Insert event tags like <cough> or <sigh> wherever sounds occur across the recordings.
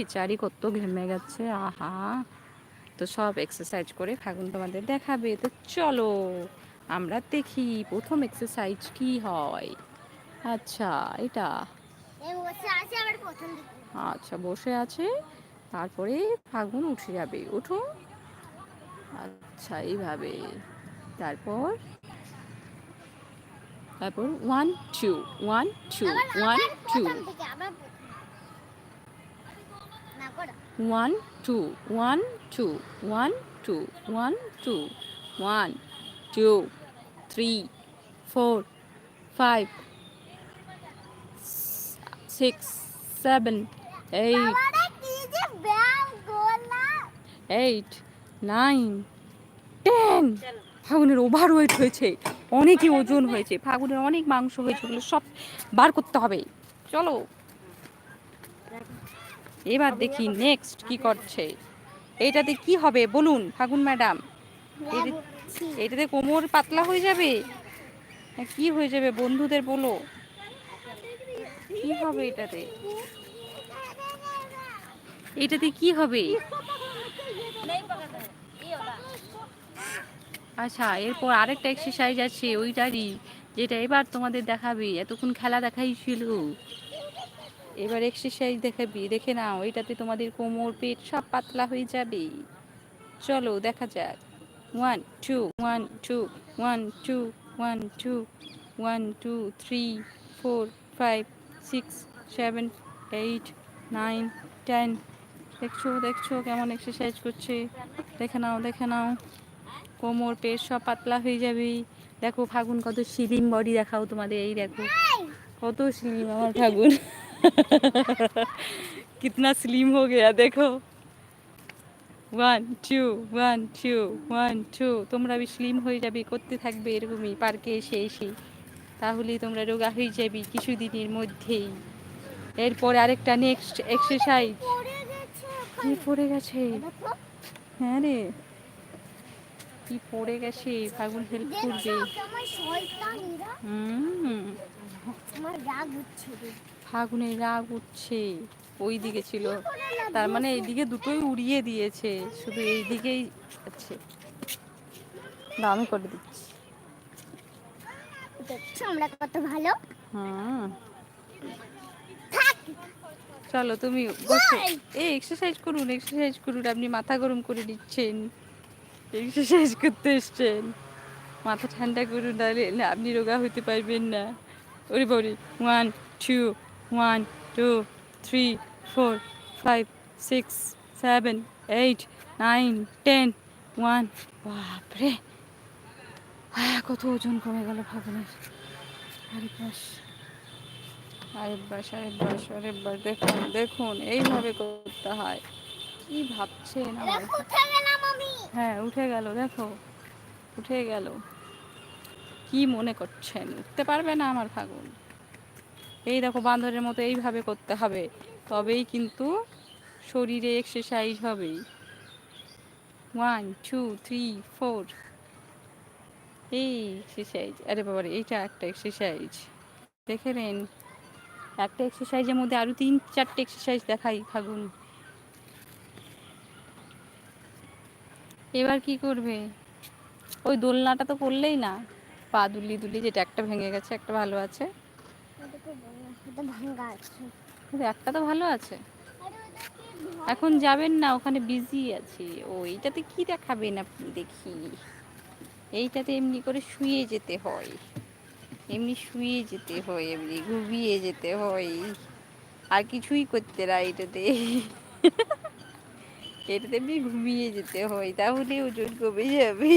বিচারি কত ঘেমে গেছে আহা। তো সব এক্সারসাইজ করে ফাগুন তোমাদের দেখাবে। তো চলো আমরা দেখি প্রথম এক্সারসাইজ কি হয়। আচ্ছা এটা। আচ্ছা বসে আছে। তারপরে ফাগুন উঠে যাবে। উঠো আচ্ছা এইভাবে। তারপর? তারপর one two one two one two one two one two one two one two one two three four five six seven eight eight nine ten ফাগুনের ওভার ওয়েট হয়েছে। অনেকই ওজন হয়েছে। ফাগুনের অনেক মাংস হয়েছে। ওগুলো সব বার করতে হবে। চলো। এবার দেখি নেক্সট কি করছে। এটাতে কি হবে? বলুন ফাগুন ম্যাডাম। এইটাতে কোমর পাতলা হয়ে যাবে? কি হয়ে যাবে বন্ধুদের বলো। কি হবে এটাতে? এটাতে কি হবে? আচ্ছা এরপর আরেকটা এক্সারসাইজ আছে ওইটারই যেটা এবার তোমাদের দেখাবে। এতক্ষণ খেলা দেখাই ছিল। এবার এক্সারসাইজ দেখাবি। দেখে নাও ওইটাতে তোমাদের কোমর, পেট সব পাতলা হয়ে যাবে। চলো, দেখা যাক। One two one two one two one two one two three four five six seven eight nine ten দেখছ দেখছ কেমন এক্সারসাইজ করছে? দেখে নাও দেখে নাও। কোমর, পেট সব পাতলা হয়ে যাবে। দেখো, ফাগুন কত স্লিম বডি দেখাও তোমাদের, এই দেখো। কত স্লিম আমার ফাগুন। <laughs> कितना स्लिम हो गया देखो one two one two one two তোমরা বি স্লিম হয়ে যাবে করতে থাকবে এরকমই পার্কে এসে এসে তাহলেই তোমরা রোগা হয়ে যাবে কিছুদিনের মধ্যেই এরপর আরেকটা নেক্সট এক্সারসাইজ পড়ে গেছে কি পড়ে গেছে দেখো হ্যাঁ রে কি পড়ে গেছে ফাগুন হেল্প করবে দেখছো কেমন শয়তানিরা হুম আমার রাগ উঠছে। ফাগুনের রাগ উঠছে ওই দিকে ছিল। তার মানে এইদিকে দুটোই উড়িয়ে দিয়েছে। শুধু এই দিকেই আছে দাও, আমি করে দিচ্ছি। দেখছ আমরা কত ভালো? হুম। চলো তুমি বসো। এই। এক্সারসাইজ করুন এক্সারসাইজ করুন। আপনি মাথা গরম করে দিচ্ছেন এক্সারসাইজ করতে এসছেন। মাথা ঠান্ডা করুন তাহলে আপনি রোগা হতে পারবেন না। ওরে বাবরে one two one two three four five six seven eight nine ten one বাপরে। আহ, কত ওজন কমে গেল ফাগুনের আরে বাস। আরেক বাস আরেক বাস আরেক বাস। দেখুন দেখুন এইভাবে করতে হয়। কি ভাবছেন হ্যাঁ উঠে গেল দেখো। উঠে গেল। কি মনে করছেন? উঠতে পারবে না আমার ফাগুন? এই দেখো বান্দরের মতো এইভাবে করতে হবে। তবেই কিন্তু শরীরে এক্সারসাইজ হবে। ওয়ান টু থ্রি ফোর এই এক্সারসাইজ আরে বাবারে এইটা একটা এক্সারসাইজ দেখে নেন, একটা এক্সারসাইজের মধ্যে আরও তিন, চারটে এক্সারসাইজ দেখাই ফাগুন এবার কি করবে? ওই দোলনাটা তো করলেই না। পা দুলি দুলি যেটা একটা ভেঙে গেছে, একটা ভালো আছে। একটা তো ভালো আছে। এখন যাবেন না, ওখানে বিজি আছে। ও, এইটাতে কি দেখাবেন আপনি দেখি? এইটাতে এমনি করে শুয়ে যেতে হয়। এমনি শুয়ে যেতে হয়, এমনি ঘুমিয়ে যেতে হয়। আর কিছুই করতে না এটাতে এটাতে এমনি ঘুমিয়ে যেতে হয়, তাহলে ওজন কমে যাবে।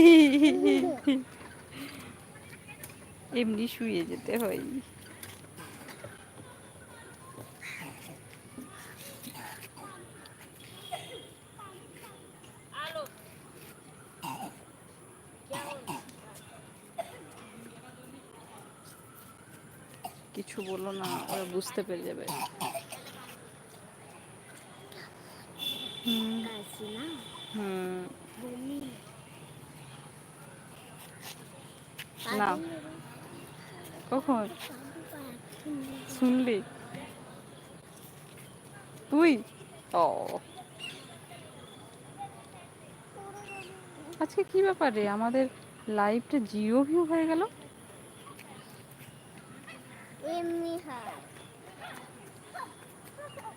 এমনি শুয়ে যেতে হয়। কিছু বলো না ওরা বুঝতে পেরে যাবে। না কখন শুনলি? তুই? ও। আজকে কি ব্যাপারে? আমাদের লাইভটা জিও ভিউ হয়ে গেল? এমনি হয়।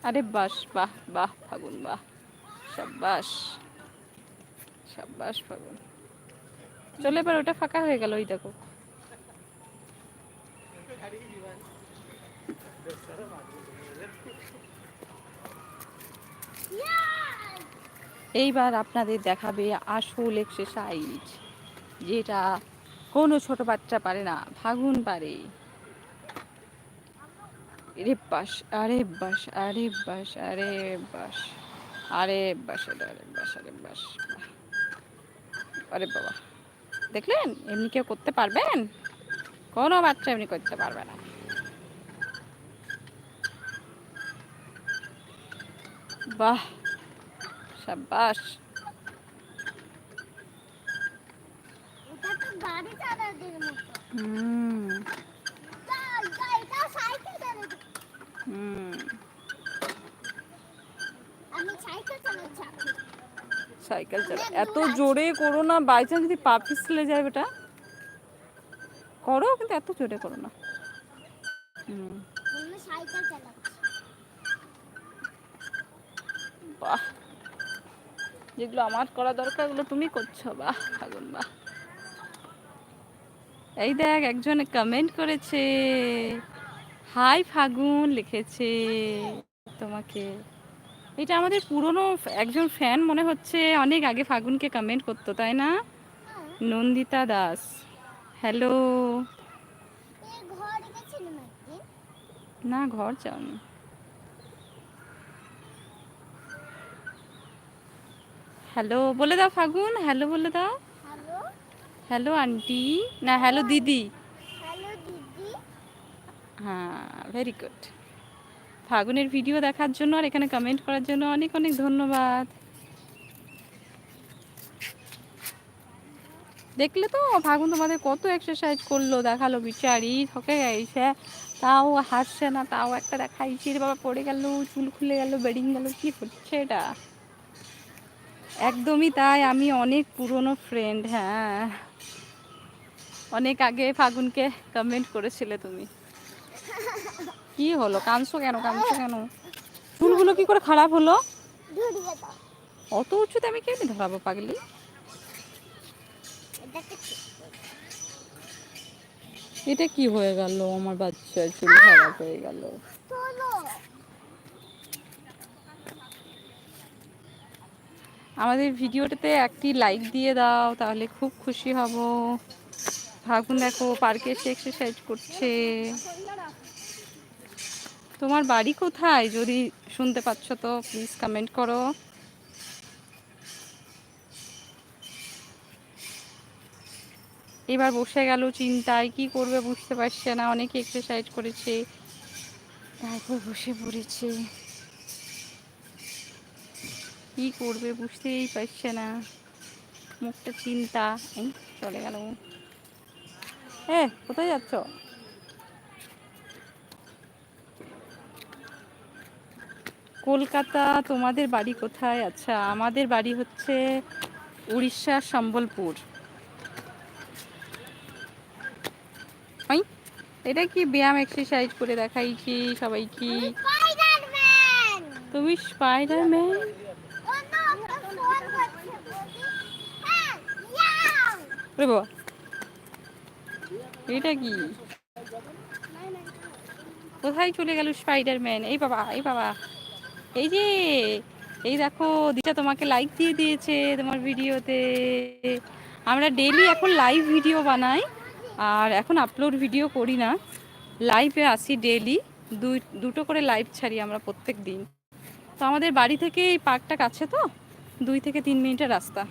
আরে বাস, বাহ বাহ, ফাগুন, বাহ। সাব্বাস সাব্বাস, ফাগুন। চলে এবার ওটা ফাঁকা হয়ে গেল, ওই দেখো। এইবার আপনাদের দেখাবে আসল এক্সারসাইজ যেটা কোনো ছোট বাচ্চা পারে না, ফাগুন পারে। আরে বাস আরে বাস আরে বাস আরে বাস আরে বাস আরে বাস আরে বাস। আরে বাবা দেখলেন? এমনি কেউ করতে পারবেন? কোনো বাচ্চা এমনি করতে পারবে না। বাহ সাব্বাস। হুম চল, চল, এটা সাইকেল চালাতে হুম আমি সাইকেল সাইকেল চালা এত জোরে করো না বাই চান্স যদি পা পিছলে যায় বেটা। করো কিন্তু এত জোরে করো না। হুম। সাইকেল চালাচ্ছি। বাহ। যেগুলো আমার করা দরকার ওগুলো তুমি করছ। বাহ ফাগুন বাহ। এই দেখ একজন কমেন্ট করেছে। হাই ফাগুন লিখেছে তোমাকে। এটা আমাদের পুরনো একজন ফ্যান মনে হচ্ছে অনেক আগে ফাগুনকে কমেন্ট করতো তাই না? নন্দিতা দাস। হ্যালো না ঘর যাওনি হ্যালো বলে দাও ফাগুন। হ্যালো বলে দাও। হ্যালো আন্টি না হ্যালো দিদি। হ্যাঁ ভেরি গুড ফাগুনের ভিডিও দেখার জন্য আর এখানে কমেন্ট করার জন্য অনেক অনেক ধন্যবাদ। দেখলে তো ফাগুন তোমাদের কত এক্সারসাইজ করল, দেখাল বিচারি থকে গেছে। তাও হাসছে না, তাও একটা দেখাইছি রে বাবা পড়ে গেল, চুল খুলে গেল বেডিং গেল, কি হচ্ছে এটা? একদমই তাই, আমি অনেক পুরনো ফ্রেন্ড হ্যাঁ। অনেক আগে ফাগুনকে কমেন্ট করেছিলে তুমি। কি হলো? কাঁদছো কেন? কাঁদছো কেন? চুলগুলো কি করে খারাপ হলো? অত উঁচুতে আমি কেমনি ধরাবো পাগলি? এটা কি হয়ে গেল? আমার বাচ্চার চুল খারাপ হয়ে গেল। আমাদের ভিডিওটাতে একটি লাইক দিয়ে দাও তাহলে খুব খুশি হব। ভাগুন দেখো পার্কে এসে এক্সারসাইজ করছে। তোমার বাড়ি কোথায়? যদি শুনতে পাচ্ছ তো প্লিজ কমেন্ট করো। এবার বসে গেল চিন্তায়, কি করবে বুঝতে পারছে না, অনেকে এক্সারসাইজ করেছে। তারপর বসে পড়েছে। কি করবে বুঝতেই পারছে না। মুখটা চিন্তা চলে গেল। এ, কোথায় যাচ্ছ? কলকাতা তোমাদের বাড়ি কোথায়? আচ্ছা আমাদের বাড়ি হচ্ছে উড়িষ্যা সম্বলপুর। এটা কি ব্যায়াম এক্সারসাইজ করে দেখাইছি সবাই কি? তুমি স্পাইডারম্যান বাবা। এটা কি? কোথায় চলে গেল স্পাইডারম্যান এই বাবা এই বাবা। এই যে, এই দেখো, দিশা তোমাকে লাইক দিয়ে দিয়েছে তোমার ভিডিওতে আমরা ডেলি এখন লাইভ ভিডিও বানাই, আর এখন আপলোড ভিডিও করি না। লাইভে আসি ডেলি দুই দুটো করে লাইভ ছাড়ি আমরা প্রত্যেক দিন। তো আমাদের বাড়ি থেকে এই পার্কটা কাছে তো, দুই থেকে তিন মিনিটের রাস্তা।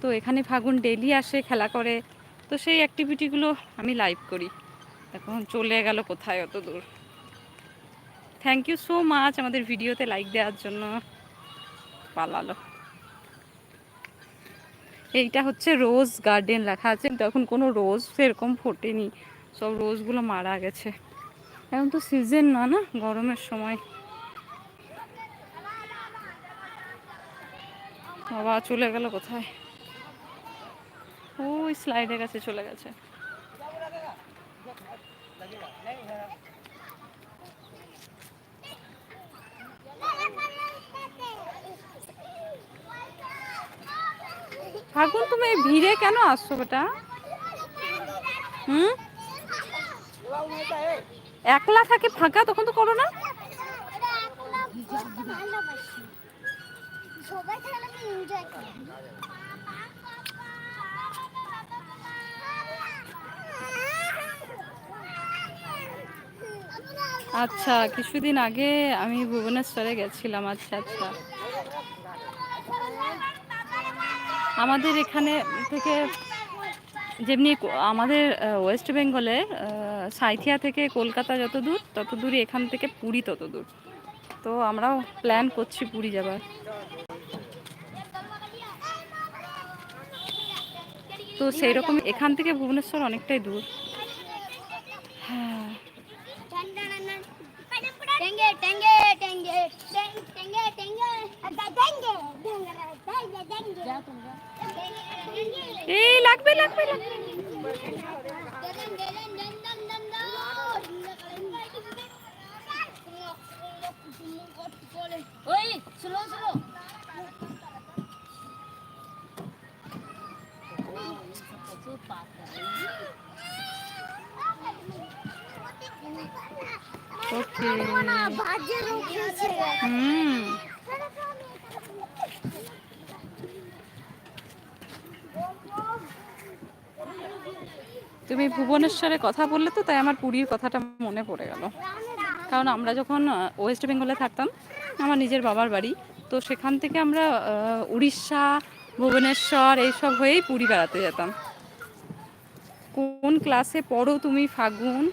তো এখানে ফাগুন ডেলি আসে, খেলা করে। তো সেই অ্যাক্টিভিটিগুলো আমি লাইভ করি। এখন চলে গেল কোথায় অত দূর? থ্যাংক ইউ সো মাচ আমাদের ভিডিওতে লাইক দেওয়ার জন্য। পালালো। এইটা হচ্ছে রোজ গার্ডেন লেখা আছে, কিন্তু এখন কোনো রোজ সেরকম ফোটেনি। সব রোজগুলো মারা গেছে। এখন তো সিজন না না? গরমের সময়। বাবা, চলে গেল কোথায়? ওই স্লাইডের কাছে চলে গেছে। ফাগুন, তুমি এই ভিড়ে কেন আসছো বেটা? হুম? একলা থাকে, ফাঁকা তখন তো করো না। আচ্ছা কিছুদিন আগে আমি ভুবনেশ্বরে গেছিলাম। আচ্ছা আচ্ছা। আমাদের এখানে থেকে যেমনি আমাদের ওয়েস্ট বেঙ্গলে সাঁইথিয়া থেকে কলকাতা যত দূর, তত দূরই এখান থেকে পুরী তত দূর। তো আমরাও প্ল্যান করছি পুরী যাবার। তো সেই রকম এখান থেকে ভুবনেশ্বর অনেকটাই দূর। হ্যাঁ। टेंगे टेंगे टेंगे टेंगे टेंगे अच्छा टेंगे टेंगे टेंगे ए लग पे लग पे लग ओए स्लो स्लो पास कर তুমি ভুবনেশ্বরে কথা বললে তো, তাই আমার পুরীর কথাটা মনে পড়ে গেল। কারণ আমরা যখন ওয়েস্ট বেঙ্গলে থাকতাম, আমার নিজের বাবার বাড়ি, তো সেখান থেকে আমরা উড়িষ্যা, ভুবনেশ্বর এইসব হয়েই পুরী বেড়াতে যেতাম। কোন ক্লাসে পড়ো তুমি, ফাগুন?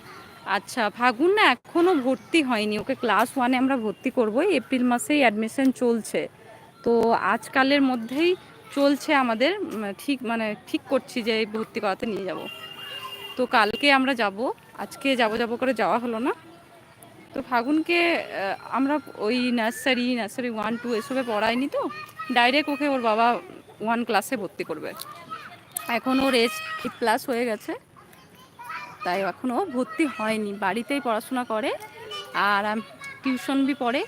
আচ্ছা ফাগুন না এখনও ভর্তি হয়নি। ওকে ক্লাস ওয়ানে আমরা ভর্তি করব। এপ্রিল মাসেই অ্যাডমিশন চলছে। তো আজকালের মধ্যেই চলছে আমাদের ঠিক মানে ঠিক করছি যে ভর্তি করাতে নিয়ে যাব। তো কালকে আমরা যাব। আজকে যাব যাব করে যাওয়া হলো না। তো ফাগুনকে আমরা ওই নার্সারি নার্সারি ওয়ান, টু এসবে পড়াইনি তো। ডাইরেক্ট ওকে ওর বাবা ওয়ান ক্লাসে ভর্তি করবে। এখন ওর এজ প্লাস হয়ে গেছে। তাই এখনও ভর্তি হয়নি। বাড়িতেই পড়াশোনা করে আর টিউশন বি পড়ে।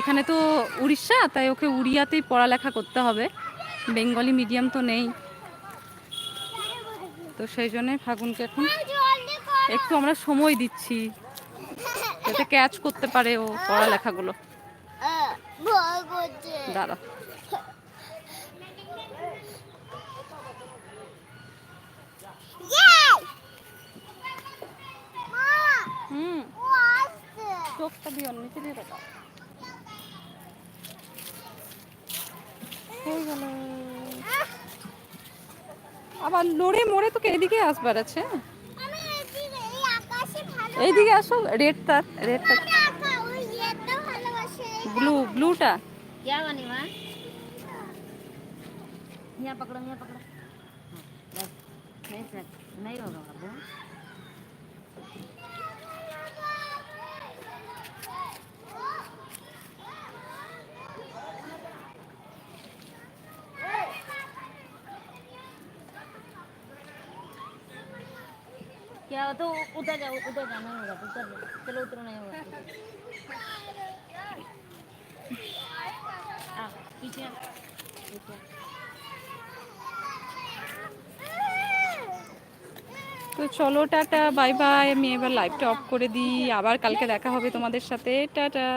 এখানে তো উড়িষ্যা তাই ওকে উড়িয়াতেই পড়ালেখা করতে হবে। বেঙ্গলি মিডিয়াম তো নেই। তো সেই জন্যে ফাগুনকে এখন একটু আমরা সময় দিচ্ছি যাতে ক্যাচ করতে পারে ও পড়ালেখাগুলো। দাঁড়া। হুম ও আসছে চোখটা দিও না, নিচে দিয়ে দেখা হয়ে গেল আবার লড়ে মরে তোকে এদিকে আসবার আছে আমি এদিকে এই আকাশে ভালো এইদিকে আসো রেড তার রেড তার আমি আকা ওই ইয়েটা ভালোবাসে ব্লু ব্লুটা क्या बनी माँ यहाँ पकड़ो यहाँ पकड़ो हाँ, बस नहीं सर नहीं होगा क्या हो तो उधर जाओ उधर जाना नहीं होगा उधर जाओ चलो उधर नहीं होगा आ पीछे आ, पीछे आ। তো চলো টাটা বাই বাই আমি এবার লাইভটা অফ করে দিই আবার কালকে দেখা হবে তোমাদের সাথে টাটা